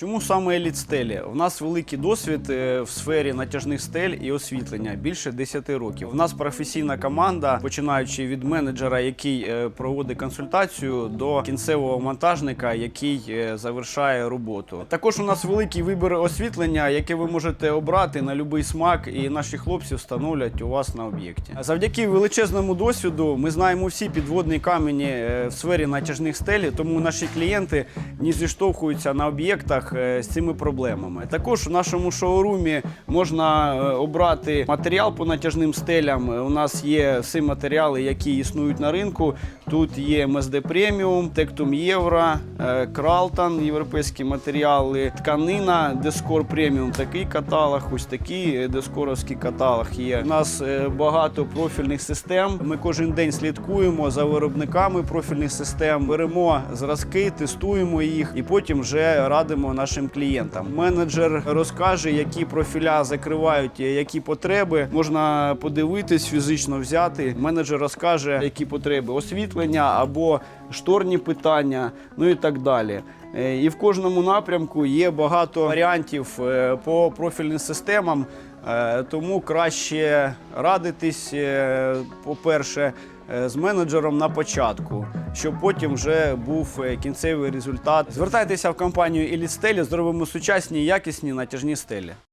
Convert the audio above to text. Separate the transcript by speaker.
Speaker 1: Чому саме елітстелі? У нас великий досвід е, в сфері натяжних стель і освітлення більше 10 років. У нас професійна команда, починаючи від менеджера, який е, проводить консультацію, до кінцевого монтажника, який е, завершає роботу. Також у нас великий вибір освітлення, яке ви можете обрати на будь-який смак, і наші хлопці встановлять у вас на об'єкті. Завдяки величезному досвіду ми знаємо всі підводні камені в сфері натяжних стелі, тому наші клієнти не зіштовхуються на об'єктах е, з цими проблемами. Також в нашому шоурумі можна е, обрати матеріал по натяжним стелям. Е, У нас є всі матеріали, які існують на ринку. Тут є МСД Преміум, Тектум Євро, Кралтон, європейські матеріали, тканина, Дескор Преміум, такий каталог, ось такий е, дескоровський каталог є. У нас багато профільних систем. Ми кожен день слідкуємо за виробниками профільних систем, беремо зразки, тестуємо їх і потім вже радимо нашим клієнтам. Менеджер розкаже, які профіля закривають, які потреби. Можна подивитись, фізично взяти. Менеджер розкаже, які потреби освітлення або шторні питання, ну і так далі. Е, І в кожному напрямку є багато варіантів е, по профільним системам, е, тому краще радитись, по-перше, з менеджером на початку, щоб потім вже був кінцевий результат. Звертайтеся в компанію Еліт Стелі, зробимо сучасні, якісні натяжні стелі.